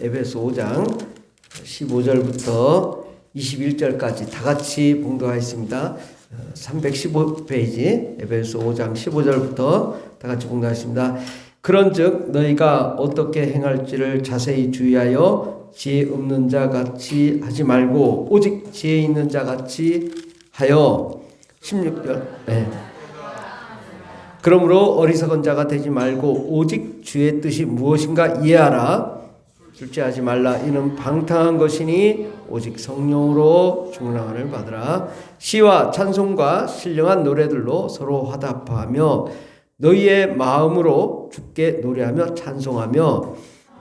에베소 5장 15절부터 21절까지 다 같이 봉독하겠습니다. 315페이지 에베소 5장 15절부터 다 같이 봉독하겠습니다. 그런즉 너희가 어떻게 행할지를 자세히 주의하여 지혜 없는 자 같이 하지 말고 오직 지혜 있는 자 같이 하여 16절 네. 그러므로 어리석은 자가 되지 말고 오직 주의 뜻이 무엇인가 이해하라. 둘째하지 말라. 이는 방탕한 것이니 오직 성령으로 충만함을 받으라. 시와 찬송과 신령한 노래들로 서로 화답하며 너희의 마음으로 주께 노래하며 찬송하며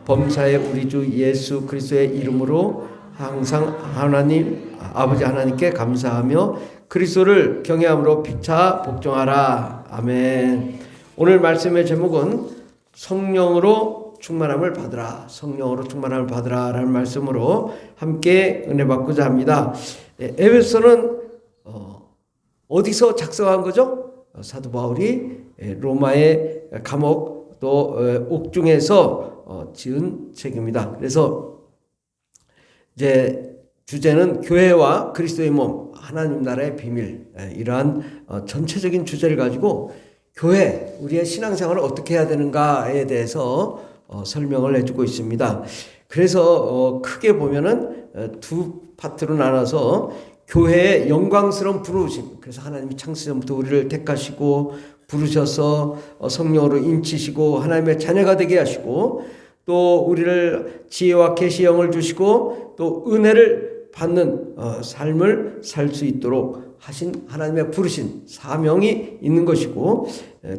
범사의 우리 주 예수 그리스도의 이름으로 항상 하나님 아버지 하나님께 감사하며 그리스도를 경외함으로 피차 복종하라. 아멘. 오늘 말씀의 제목은 성령으로 충만함을 받으라. 성령으로 충만함을 받으라 라는 말씀으로 함께 은혜 받고자 합니다. 예, 에베소는 어, 어디서 작성한 거죠? 어, 사도 바울이 예, 로마의 감옥 또 어, 옥중에서 어, 지은 책입니다. 그래서 이제 주제는 교회와 그리스도의 몸, 하나님 나라의 비밀, 예, 이러한 어, 전체적인 주제를 가지고 교회, 우리의 신앙생활을 어떻게 해야 되는가에 대해서 어, 설명을 해주고 있습니다. 그래서 어, 크게 보면은 어, 두 파트로 나눠서 교회의 영광스러운 부르심. 그래서 하나님이 창세 전부터 우리를 택하시고 부르셔서 어, 성령으로 인치시고 하나님의 자녀가 되게 하시고 또 우리를 지혜와 계시형을 주시고 또 은혜를 받는 어, 삶을 살 수 있도록 하신 하나님의 부르신 사명이 있는 것이고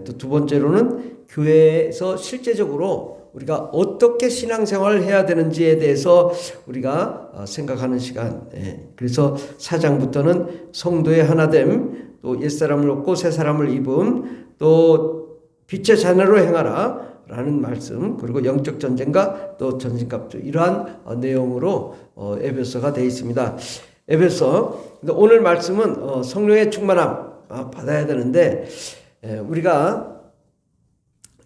또 두 번째로는 교회에서 실제적으로 우리가 어떻게 신앙생활을 해야 되는지에 대해서 우리가 어, 생각하는 시간. 예. 그래서 사장부터는 성도의 하나됨, 또 옛사람을 얻고 새 사람을 입음, 또 빛의 자녀로 행하라. 라는 말씀 그리고 영적 전쟁과 또 전신갑주 이러한 어, 내용으로 어, 에베소가 되어 있습니다. 에베소 오늘 말씀은 어, 성령의 충만함 아, 받아야 되는데 에, 우리가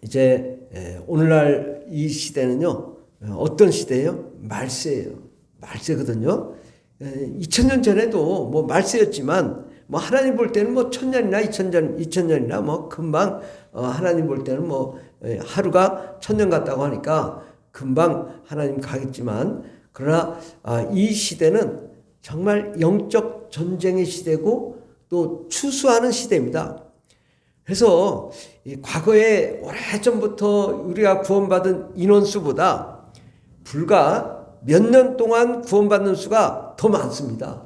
이제 에, 오늘날 이 시대는요 어, 어떤 시대예요? 말세예요. 말세거든요. 2000년 전에도 뭐 말세였지만 뭐 하나님 볼 때는 뭐 천년이나 2000년 2000년이나 뭐 금방 어, 하나님 볼 때는 뭐 에, 하루가 천년 같다고 하니까 금방 하나님 가겠지만 그러나 아, 이 시대는 정말 영적 전쟁의 시대고 또 추수하는 시대입니다. 그래서 이 과거에 오래전부터 우리가 구원받은 인원수보다 불과 몇 년 동안 구원받는 수가 더 많습니다.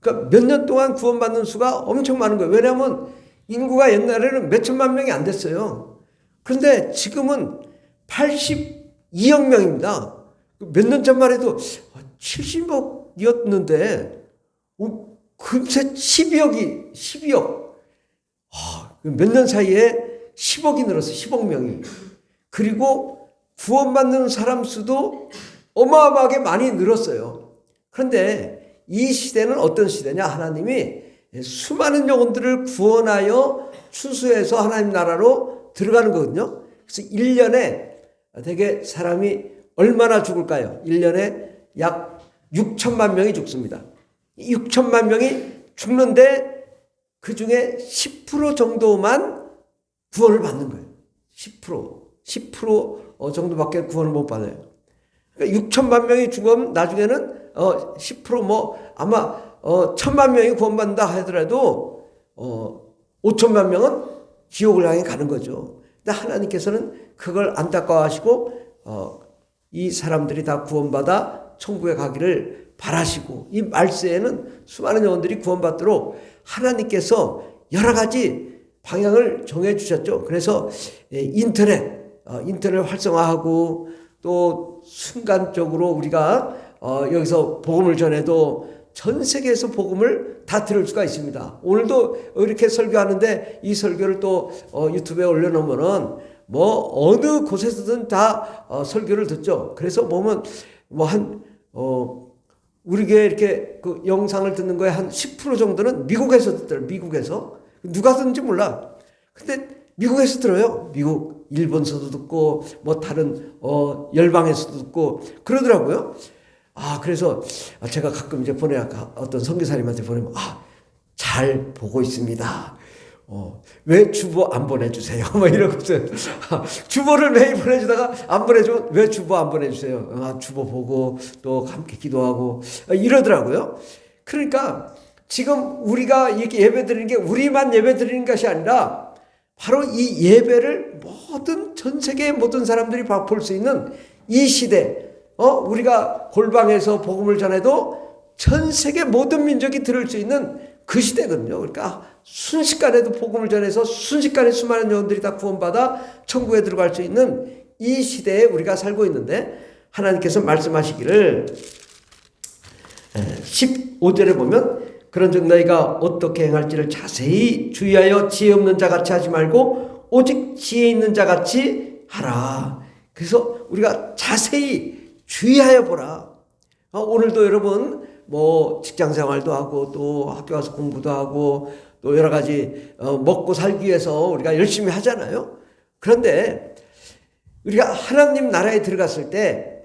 그러니까 몇 년 동안 구원받는 수가 엄청 많은 거예요. 왜냐하면 인구가 옛날에는 몇 천만 명이 안 됐어요. 그런데 지금은 82억 명입니다. 몇 년 전만 해도 70억이었는데 금세 12억이 12억 몇 년 사이에 10억이 늘었어 10억 명이 그리고 구원받는 사람 수도 어마어마하게 많이 늘었어요. 그런데 이 시대는 어떤 시대냐? 하나님이 수많은 영혼들을 구원하여 추수해서 하나님 나라로 들어가는 거거든요. 그래서 1년에 되게 사람이 얼마나 죽을까요? 1년에 약 6천만 명이 죽습니다. 6천만 명이 죽는데 그 중에 10% 정도만 구원을 받는 거예요. 10%. 10% 정도밖에 구원을 못 받아요. 그러니까 6천만 명이 죽으면 나중에는 어, 10%뭐 아마 어, 천만 명이 구원받는다 하더라도 어, 5천만 명은 지옥을 향해 가는 거죠. 근데 하나님께서는 그걸 안타까워하시고 어, 이 사람들이 다 구원받아 천국에 가기를 바라시고 이 말세에는 수많은 영혼들이 구원받도록 하나님께서 여러 가지 방향을 정해 주셨죠. 그래서 예, 인터넷 어, 인터넷 활성화하고 또 순간적으로 우리가 어, 여기서 복음을 전해도 전 세계에서 복음을 다 들을 수가 있습니다. 오늘도 이렇게 설교하는데 이 설교를 또 어, 유튜브에 올려놓으면은 뭐 어느 곳에서든 다 어, 설교를 듣죠. 그래서 보면 뭐 한 어, 우리 교회 이렇게 그 영상을 듣는 거에 한 10% 정도는 미국에서 듣더라. 미국에서 누가 듣는지 몰라. 근데 미국에서 들어요. 미국, 일본서도 듣고 뭐 다른 어 열방에서도 듣고 그러더라고요. 아 그래서 제가 가끔 이제 보내 어떤 선교사님한테 보내면 아 잘 보고 있습니다. 어, 왜 주보 안 보내주세요? 뭐 이러고서 주보를 매일 보내주다가 안 보내주면 왜 주보 안 보내주세요? 아, 주보 보고 또 함께 기도하고 이러더라고요. 그러니까 지금 우리가 이렇게 예배 드리는 게 우리만 예배 드리는 것이 아니라 바로 이 예배를 모든 전 세계의 모든 사람들이 볼 수 있는 이 시대, 어, 우리가 골방에서 복음을 전해도 전 세계 모든 민족이 들을 수 있는 그 시대거든요. 그러니까 순식간에도 복음을 전해서 순식간에 수많은 영혼들이 다 구원받아 천국에 들어갈 수 있는 이 시대에 우리가 살고 있는데 하나님께서 말씀하시기를 15절에 보면 그런즉 너희가 어떻게 행할지를 자세히 주의하여 지혜 없는 자 같이 하지 말고 오직 지혜 있는 자 같이 하라. 그래서 우리가 자세히 주의하여 보라. 어, 오늘도 여러분 뭐 직장 생활도 하고 또 학교 가서 공부도 하고 또 여러 가지 어, 먹고 살기 위해서 우리가 열심히 하잖아요. 그런데 우리가 하나님 나라에 들어갔을 때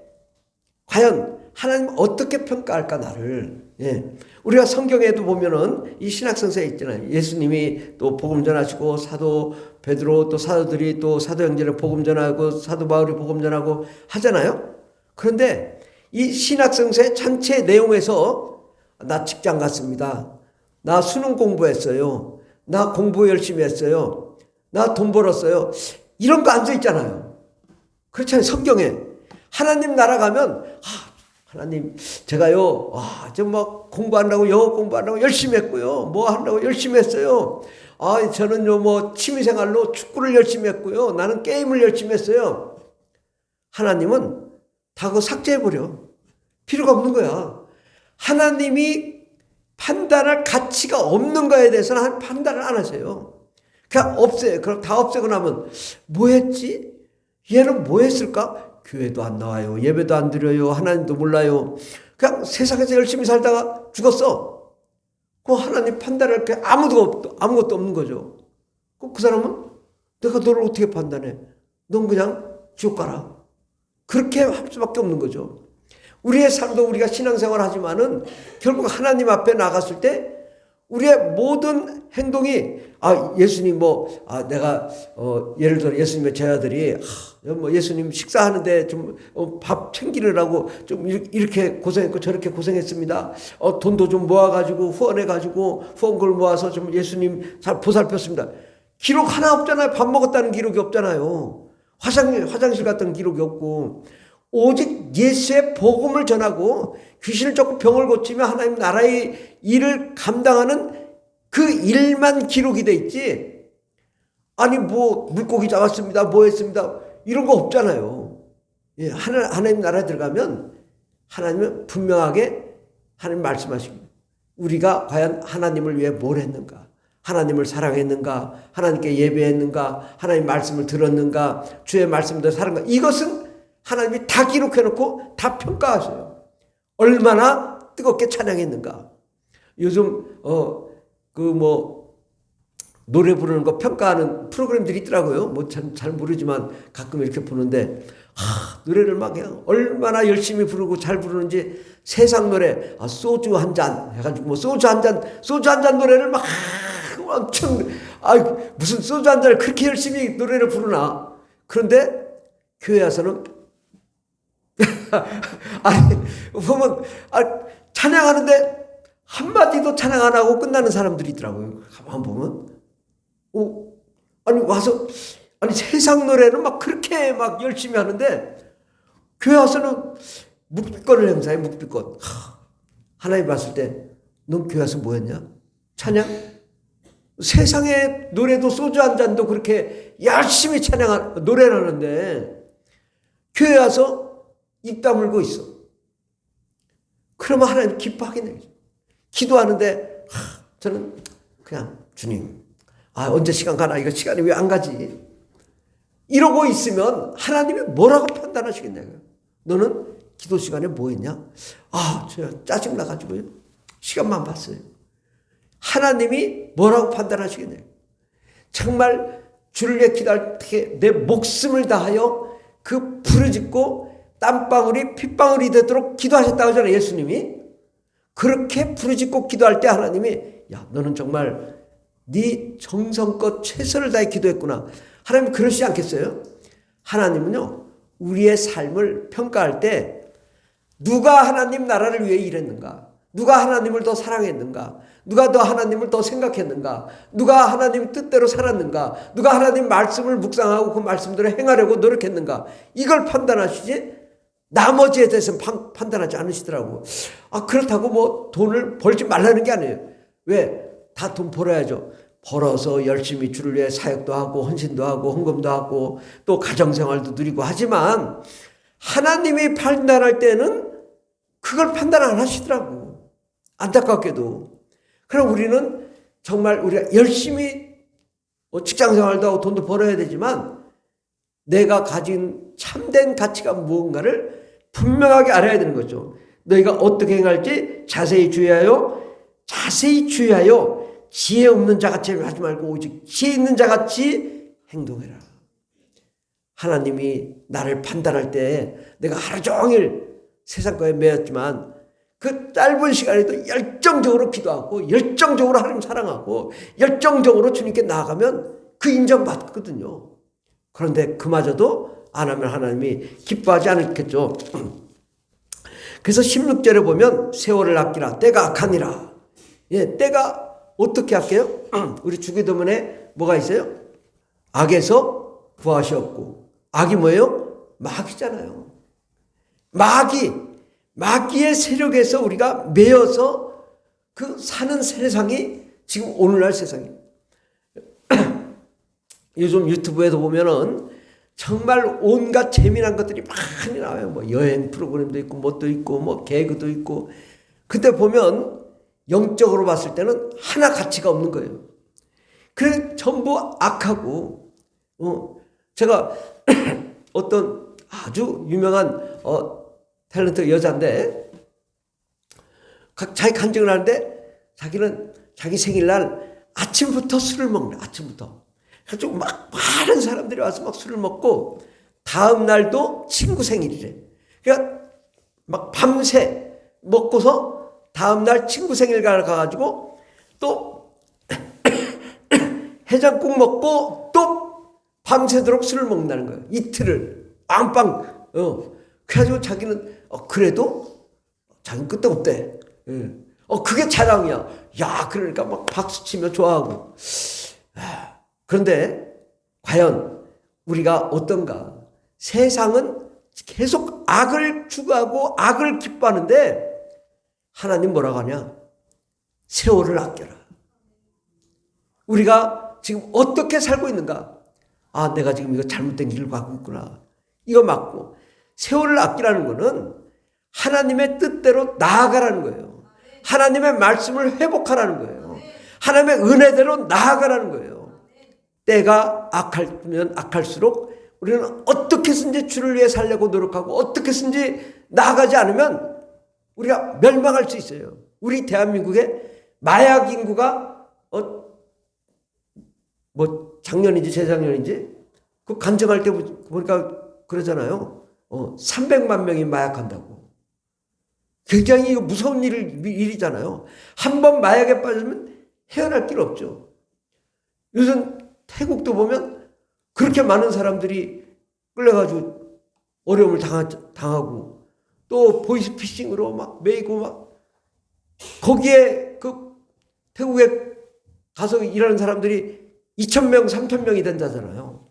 과연 하나님 어떻게 평가할까 나를 예. 우리가 성경에도 보면은 이 신학성서에 있잖아요. 예수님이 또 복음 전하시고 사도 베드로 또 사도들이 또 사도 형제를 복음 전하고 사도 바울이 복음 전하고 하잖아요. 그런데 이 신학성서의 전체 내용에서 나 직장 갔습니다. 나 수능 공부했어요. 나 공부 열심히 했어요. 나 돈 벌었어요. 이런 거안써 있잖아요. 그렇잖아요. 성경에. 하나님 나라 가면, 아, 하나님, 제가요, 아, 좀막 공부한다고, 영어 공부한다고 열심히 했고요. 뭐 한다고 열심히 했어요. 아, 저는요, 뭐, 취미생활로 축구를 열심히 했고요. 나는 게임을 열심히 했어요. 하나님은 다 그거 삭제해버려. 필요가 없는 거야. 하나님이 판단할 가치가 없는 거에 대해서는 판단을 안 하세요. 그냥 없애요. 그럼 다 없애고 나면 뭐 했지? 얘는 뭐 했을까? 교회도 안 나와요. 예배도 안 드려요. 하나님도 몰라요. 그냥 세상에서 열심히 살다가 죽었어. 그 하나님 판단할 게 아무도 없, 아무것도 없는 거죠. 그 사람은 내가 너를 어떻게 판단해? 넌 그냥 지옥 가라. 그렇게 할 수밖에 없는 거죠. 우리의 삶도 우리가 신앙생활 하지만은 결국 하나님 앞에 나갔을 때 우리의 모든 행동이 아 예수님 뭐 아 내가 어 예를 들어 예수님의 제자들이 아, 뭐 예수님 식사하는데 좀밥 어, 챙기느라고 좀 이렇게 고생했고 저렇게 고생했습니다. 어 돈도 좀 모아 가지고 후원해 가지고 후원금을 모아서 좀 예수님 잘 보살폈습니다. 기록 하나 없잖아요. 밥 먹었다는 기록이 없잖아요. 화장 화장실 갔던 기록이 없고 오직 예수의 복음을 전하고 귀신을 쫓고 병을 고치며 하나님 나라의 일을 감당하는 그 일만 기록이 돼 있지. 아니 뭐 물고기 잡았습니다. 뭐 했습니다. 이런 거 없잖아요. 예, 하나, 하나님 나라에 들어가면 하나님은 분명하게 하나님 말씀하십니다. 우리가 과연 하나님을 위해 뭘 했는가? 하나님을 사랑했는가? 하나님께 예배했는가? 하나님 말씀을 들었는가? 주의 말씀을 사랑가? 이것은 하나님이 다 기록해 놓고 다 평가하세요. 얼마나 뜨겁게 찬양했는가. 요즘 어 그 뭐 노래 부르는 거 평가하는 프로그램들이 있더라고요. 뭐잘 모르지만 가끔 이렇게 보는데 하, 노래를 막 그냥 얼마나 열심히 부르고 잘 부르는지 세상 노래 아, 소주 한 잔 해가지고 뭐 소주 한 잔 소주 한 잔 노래를 막 엄청 아 무슨 소주 한 잔을 그렇게 열심히 노래를 부르나 그런데 교회 와서는 아니, 보면, 아, 찬양하는데 한마디도 찬양 안 하고 끝나는 사람들이 있더라고요. 가만 보면. 어, 아니, 와서, 아니, 세상 노래는 막 그렇게 막 열심히 하는데, 교회 와서는 묵비권을 행사해, 묵비권. 하나님 봤을 때, 넌 교회 와서 뭐 했냐? 찬양? 세상의 노래도 소주 한 잔도 그렇게 열심히 찬양, 노래를 하는데, 교회 와서 입 다물고 있어. 그러면 하나님 기뻐하겠네. 기도하는데 하, 저는 그냥 주님 아 언제 시간 가나 이거 시간이 왜 안 가지? 이러고 있으면 하나님이 뭐라고 판단하시겠냐고요. 너는 기도 시간에 뭐 했냐? 아, 저 짜증 나가지고요. 시간만 봤어요. 하나님이 뭐라고 판단하시겠냐고. 정말 주를 기도할 때 내 목숨을 다하여 그 부르짖고 땀방울이 핏방울이 되도록 기도하셨다고 하잖아요. 예수님이. 그렇게 부르짖고 기도할 때 하나님이 야 너는 정말 네 정성껏 최선을 다해 기도했구나. 하나님 그러시지 않겠어요? 하나님은요 우리의 삶을 평가할 때 누가 하나님 나라를 위해 일했는가? 누가 하나님을 더 사랑했는가? 누가 더 하나님을 더 생각했는가? 누가 하나님 뜻대로 살았는가? 누가 하나님 말씀을 묵상하고 그 말씀대로 행하려고 노력했는가? 이걸 판단하시지 나머지에 대해서는 판, 판단하지 않으시더라고. 아, 그렇다고 뭐 돈을 벌지 말라는 게 아니에요. 왜? 다 돈 벌어야죠. 벌어서 열심히 주를 위해 사역도 하고 헌신도 하고 헌금도 하고 또 가정생활도 누리고 하지만 하나님이 판단할 때는 그걸 판단 안 하시더라고. 안타깝게도. 그럼 우리는 정말 우리가 열심히 뭐 직장 생활도 하고 돈도 벌어야 되지만 내가 가진 참된 가치가 무언가를 분명하게 알아야 되는 거죠. 너희가 어떻게 행할지 자세히 주의하여 자세히 주의하여 지혜 없는 자같이 하지 말고 오직 지혜 있는 자같이 행동해라. 하나님이 나를 판단할 때 내가 하루 종일 세상 거에 매였지만 그 짧은 시간에도 열정적으로 기도하고 열정적으로 하나님 사랑하고 열정적으로 주님께 나아가면 그 인정받거든요. 그런데 그마저도 안 하면 하나님이 기뻐하지 않겠죠. 그래서 16절에 보면 세월을 아끼라 때가 악하니라. 예, 때가 어떻게 할게요? 우리 주기도문에 뭐가 있어요? 악에서 구하시옵고 악이 뭐예요? 마귀잖아요. 마귀, 마귀의 세력에서 우리가 매여서 그 사는 세상이 지금 오늘날 세상이 요즘 유튜브에도 보면은 정말 온갖 재미난 것들이 많이 나와요. 뭐 여행 프로그램도 있고, 뭣도 있고, 뭐 개그도 있고. 그때 보면 영적으로 봤을 때는 하나 가치가 없는 거예요. 그 전부 악하고, 어, 제가 어떤 아주 유명한 어, 탤런트 여자인데, 각 자기 간증을 하는데, 자기는 자기 생일날 아침부터 술을 먹네, 아침부터. 그래서 막 많은 사람들이 와서 막 술을 먹고 다음 날도 친구 생일이래. 그러니까 막 밤새 먹고서 다음 날 친구 생일 가가지고 또 해장국 먹고 또 밤새도록 술을 먹는다는 거예요. 이틀을 빵빵. 어. 그래가지고 자기는 어, 그래도 자기 끝도 없대. 예. 어 그게 자랑이야. 야 그러니까 막 박수 치며 좋아하고. 그런데 과연 우리가 어떤가? 세상은 계속 악을 추구하고 악을 기뻐하는데 하나님 뭐라고 하냐? 세월을 아껴라. 우리가 지금 어떻게 살고 있는가? 아, 내가 지금 이거 잘못된 길을 가고 있구나. 이거 맞고. 세월을 아끼라는 거는 하나님의 뜻대로 나아가라는 거예요. 하나님의 말씀을 회복하라는 거예요. 하나님의 은혜대로 나아가라는 거예요. 때가 악하면 악할수록 우리는 어떻게 든지 주를 위해 살려고 노력하고 어떻게 든지 나아가지 않으면 우리가 멸망할 수 있어요. 우리 대한민국의 마약 인구가 어, 뭐 작년인지 재작년인지 그 간증할 때 보니까 그러잖아요. 어, 300만 명이 마약한다고. 굉장히 무서운 일, 일이잖아요. 한 번 마약에 빠지면 헤어날 길 없죠. 요즘 태국도 보면 그렇게 많은 사람들이 끌려가지고 어려움을 당하, 당하고 또 보이스피싱으로 막 매이고 막 거기에 그 태국에 가서 일하는 사람들이 2,000명, 3,000명이 된다잖아요.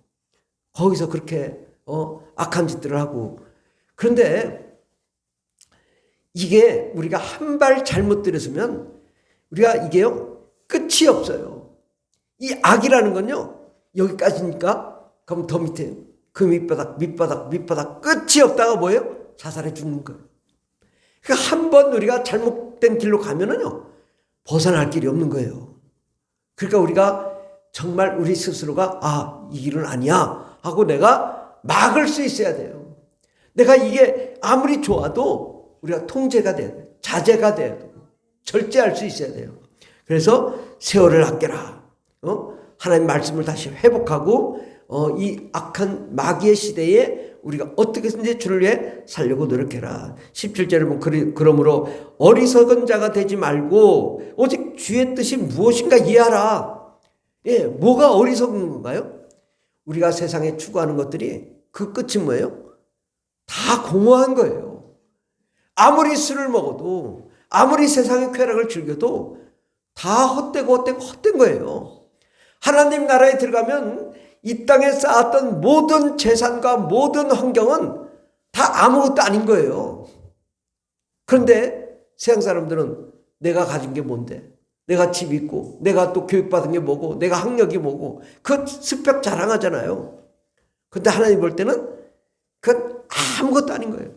거기서 그렇게 어, 악한 짓들을 하고 그런데 이게 우리가 한 발 잘못 들였으면 우리가 이게요 끝이 없어요. 이 악이라는 건요 여기까지니까 그럼 더 밑에 그 밑바닥 밑바닥 밑바닥 끝이 없다가 뭐예요? 자살해 죽는 거예요. 그러니까 한 번 우리가 잘못된 길로 가면은요 벗어날 길이 없는 거예요. 그러니까 우리가 정말 우리 스스로가 아, 이 길은 아니야 하고 내가 막을 수 있어야 돼요. 내가 이게 아무리 좋아도 우리가 통제가 돼. 자제가 되고 절제할 수 있어야 돼요. 그래서 세월을 아껴라. 어? 하나님 말씀을 다시 회복하고 어, 이 악한 마귀의 시대에 우리가 어떻게든지 주를 위해 살려고 노력해라. 17절에 보면 그리- 그러므로 어리석은 자가 되지 말고 오직 주의 뜻이 무엇인가 이해하라. 예, 뭐가 어리석은 건가요? 우리가 세상에 추구하는 것들이 그 끝이 뭐예요? 다 공허한 거예요. 아무리 술을 먹어도 아무리 세상의 쾌락을 즐겨도 다 헛되고 헛되고 헛된 거예요. 하나님 나라에 들어가면 이 땅에 쌓았던 모든 재산과 모든 환경은 다 아무것도 아닌 거예요. 그런데 세상 사람들은 내가 가진 게 뭔데? 내가 집 있고, 내가 또 교육받은 게 뭐고, 내가 학력이 뭐고, 그 스펙 자랑하잖아요. 근데 하나님 볼 때는 그건 아무것도 아닌 거예요.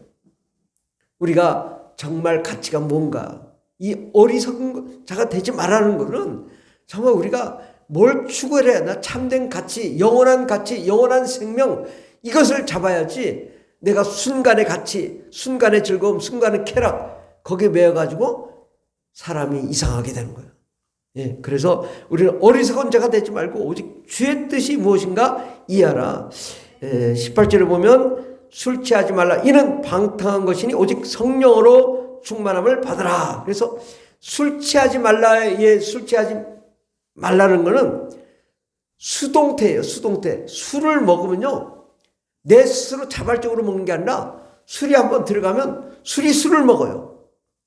우리가 정말 가치가 뭔가, 이 어리석은 자가 되지 말라는 거는 정말 우리가 뭘 추구해야 하나 참된 가치, 영원한 가치, 영원한 생명 이것을 잡아야지 내가 순간의 가치, 순간의 즐거움, 순간의 쾌락 거기에 매여 가지고 사람이 이상하게 되는 거예요. 예, 그래서 우리는 어리석은 자가 되지 말고 오직 주의 뜻이 무엇인가 이해하라. 예, 18절에 보면 술 취하지 말라. 이는 방탕한 것이니 오직 성령으로 충만함을 받으라. 그래서 술 취하지 말라에 술 취하지 말라는 거는 수동태예요. 수동태. 술을 먹으면요. 내 스스로 자발적으로 먹는 게 아니라 술이 한번 들어가면 술이 술을 먹어요.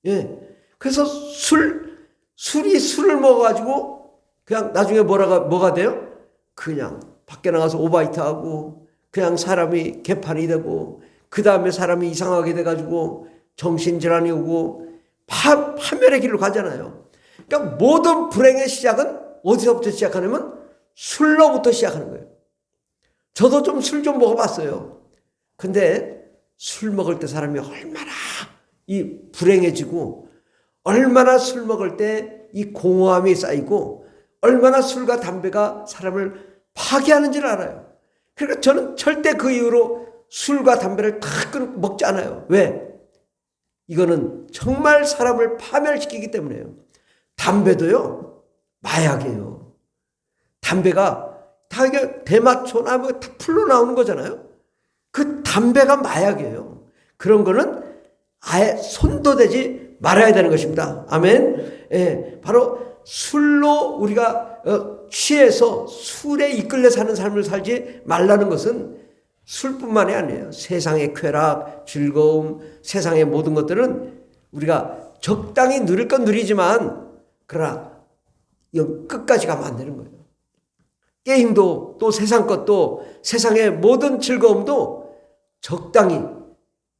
예. 그래서 술, 술이 술을 먹어가지고 그냥 나중에 뭐라가, 뭐가 돼요? 그냥 밖에 나가서 오바이트 하고 그냥 사람이 개판이 되고 그 다음에 사람이 이상하게 돼가지고 정신질환이 오고 파, 파멸의 길로 가잖아요. 그러니까 모든 불행의 시작은 어디서부터 시작하냐면 술로부터 시작하는 거예요. 저도 좀 술좀 먹어봤어요. 근데 술 먹을 때 사람이 얼마나 이 불행해지고 얼마나 술 먹을 때 이 공허함이 쌓이고 얼마나 술과 담배가 사람을 파괴하는지를 알아요. 그러니까 저는 절대 그 이후로 술과 담배를 다 끊, 먹지 않아요. 왜? 이거는 정말 사람을 파멸시키기 때문에요. 담배도요, 마약이에요. 담배가 다 이게 대마초나 뭐 다 풀로 나오는 거잖아요. 그 담배가 마약이에요. 그런 거는 아예 손도 대지 말아야 되는 것입니다. 아멘. 예, 바로 술로 우리가 어, 취해서 술에 이끌려 사는 삶을 살지 말라는 것은 술뿐만이 아니에요. 세상의 쾌락, 즐거움, 세상의 모든 것들은 우리가 적당히 누릴 건 누리지만 그러나 끝까지 가면 안 되는 거예요. 게임도 또 세상 것도 세상의 모든 즐거움도 적당히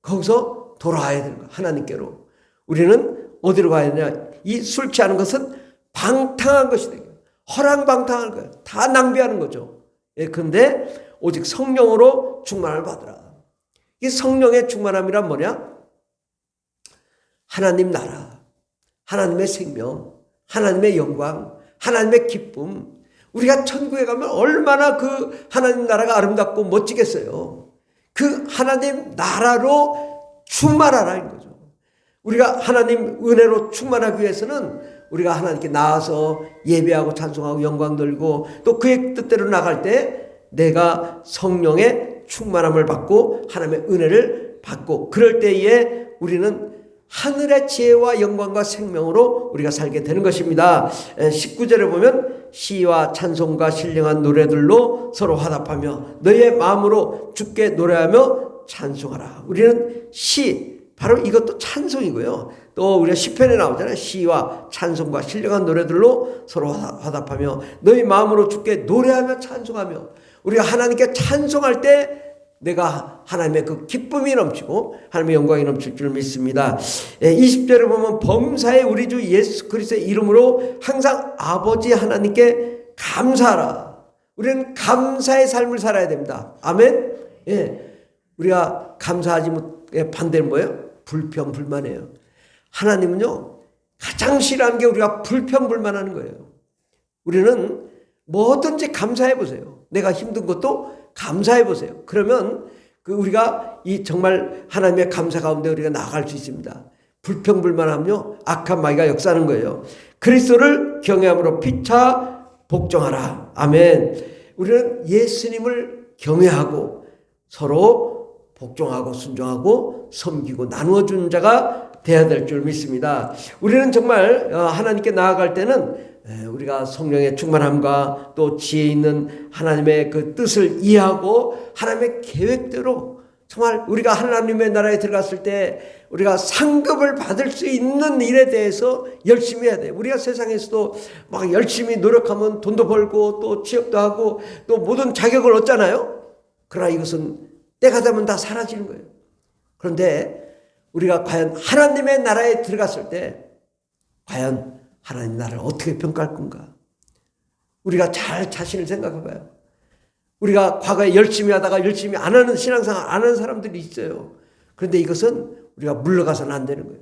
거기서 돌아와야 되는 거예요. 하나님께로. 우리는 어디로 가야 되냐? 이 술 취하는 것은 방탕한 것이다. 허랑방탕한 거예요. 다 낭비하는 거죠. 예, 근데 오직 성령으로 충만을 받으라. 이 성령의 충만함이란 뭐냐? 하나님 나라, 하나님의 생명, 하나님의 영광, 하나님의 기쁨. 우리가 천국에 가면 얼마나 그 하나님 나라가 아름답고 멋지겠어요. 그 하나님 나라로 충만하라는 거죠. 우리가 하나님 은혜로 충만하기 위해서는 우리가 하나님께 나와서 예배하고 찬송하고 영광 돌고 또 그의 뜻대로 나갈 때 내가 성령의 충만함을 받고 하나님의 은혜를 받고 그럴 때에 우리는 하늘의 지혜와 영광과 생명으로 우리가 살게 되는 것입니다. 19절에 보면 시와 찬송과 신령한 노래들로 서로 화답하며 너의 마음으로 주께 노래하며 찬송하라. 우리는 시 바로 이것도 찬송이고요. 또 우리가 시편에 나오잖아요. 시와 찬송과 신령한 노래들로 서로 화답하며 너희 마음으로 주께 노래하며 찬송하며 우리가 하나님께 찬송할 때 내가 하나님의 그 기쁨이 넘치고 하나님의 영광이 넘칠 줄 믿습니다. 20절에 보면 범사에 우리 주 예수 그리스도의 이름으로 항상 아버지 하나님께 감사하라. 우리는 감사의 삶을 살아야 됩니다. 아멘. 예. 우리가 감사하지 못해 반대는 뭐예요? 불평 불만이에요. 하나님은요, 가장 싫어하는 게 우리가 불평 불만하는 거예요. 우리는 뭐든지 감사해 보세요. 내가 힘든 것도 감사해 보세요. 그러면 그 우리가 이 정말 하나님의 감사 가운데 우리가 나아갈 수 있습니다. 불평불만하면요, 악한 마귀가 역사하는 거예요. 그리스도를 경외함으로 피차 복종하라. 아멘. 우리는 예수님을 경외하고 서로 복종하고 순종하고 섬기고 나누어 주는 자가 되어야 될 줄 믿습니다. 우리는 정말 어, 하나님께 나아갈 때는 에, 우리가 성령의 충만함과 또 지혜 있는 하나님의 그 뜻을 이해하고 하나님의 계획대로 정말 우리가 하나님의 나라에 들어갔을 때 우리가 상급을 받을 수 있는 일에 대해서 열심히 해야 돼. 우리가 세상에서도 막 열심히 노력하면 돈도 벌고 또 취업도 하고 또 모든 자격을 얻잖아요. 그러나 이것은 때가 되면 다 사라지는 거예요. 그런데 우리가 과연 하나님의 나라에 들어갔을 때 과연 하나님 나라를 어떻게 평가할 건가? 우리가 잘 자신을 생각해 봐요. 우리가 과거에 열심히 하다가 열심히 안 하는 신앙생활 안 하는 사람들이 있어요. 그런데 이것은 우리가 물러가서는 안 되는 거예요.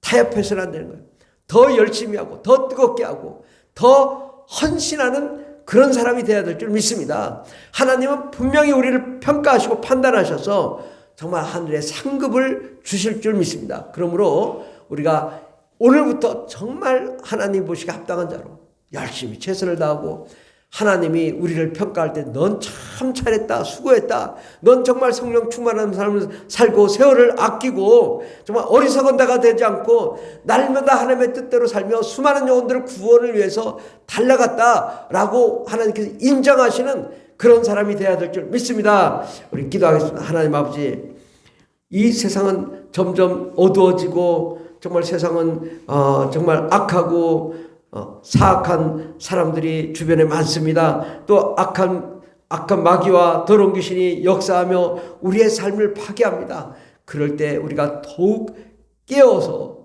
타협해서는 안 되는 거예요. 더 열심히 하고 더 뜨겁게 하고 더 헌신하는 그런 사람이 되어야 될 줄 믿습니다. 하나님은 분명히 우리를 평가하시고 판단하셔서 정말 하늘의 상급을 주실 줄 믿습니다. 그러므로 우리가 오늘부터 정말 하나님 보시기 합당한 자로 열심히 최선을 다하고 하나님이 우리를 평가할 때 넌 참 잘했다, 수고했다. 넌 정말 성령 충만한 삶을 살고 세월을 아끼고 정말 어리석은 자가 되지 않고 날마다 하나님의 뜻대로 살며 수많은 영혼들을 구원을 위해서 달려갔다라고 하나님께서 인정하시는 그런 사람이 되어야 될 줄 믿습니다. 우리 기도하겠습니다. 하나님 아버지, 이 세상은 점점 어두워지고 정말 세상은 어, 정말 악하고 어, 사악한 사람들이 주변에 많습니다. 또 악한 악한 마귀와 더러운 귀신이 역사하며 우리의 삶을 파괴합니다. 그럴 때 우리가 더욱 깨어서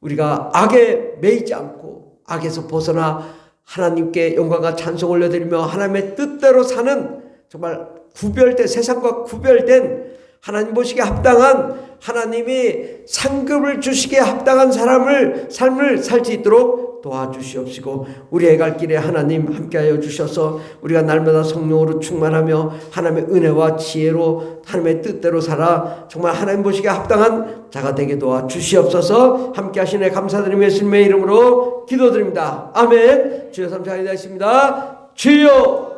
우리가 악에 매이지 않고 악에서 벗어나 하나님께 영광과 찬송 올려드리며 하나님의 뜻대로 사는 정말 구별된 세상과 구별된 하나님 보시기에 합당한 하나님이 상급을 주시기에 합당한 사람을 삶을 살 수 있도록 도와주시옵시고 우리의 갈 길에 하나님 함께하여 주셔서 우리가 날마다 성령으로 충만하며 하나님의 은혜와 지혜로 하나님의 뜻대로 살아 정말 하나님 보시기에 합당한 자가 되게 도와주시옵소서 함께하시네 감사드리며 예수님의 이름으로 기도드립니다. 아멘 주여 삼창이 되십니다. 주여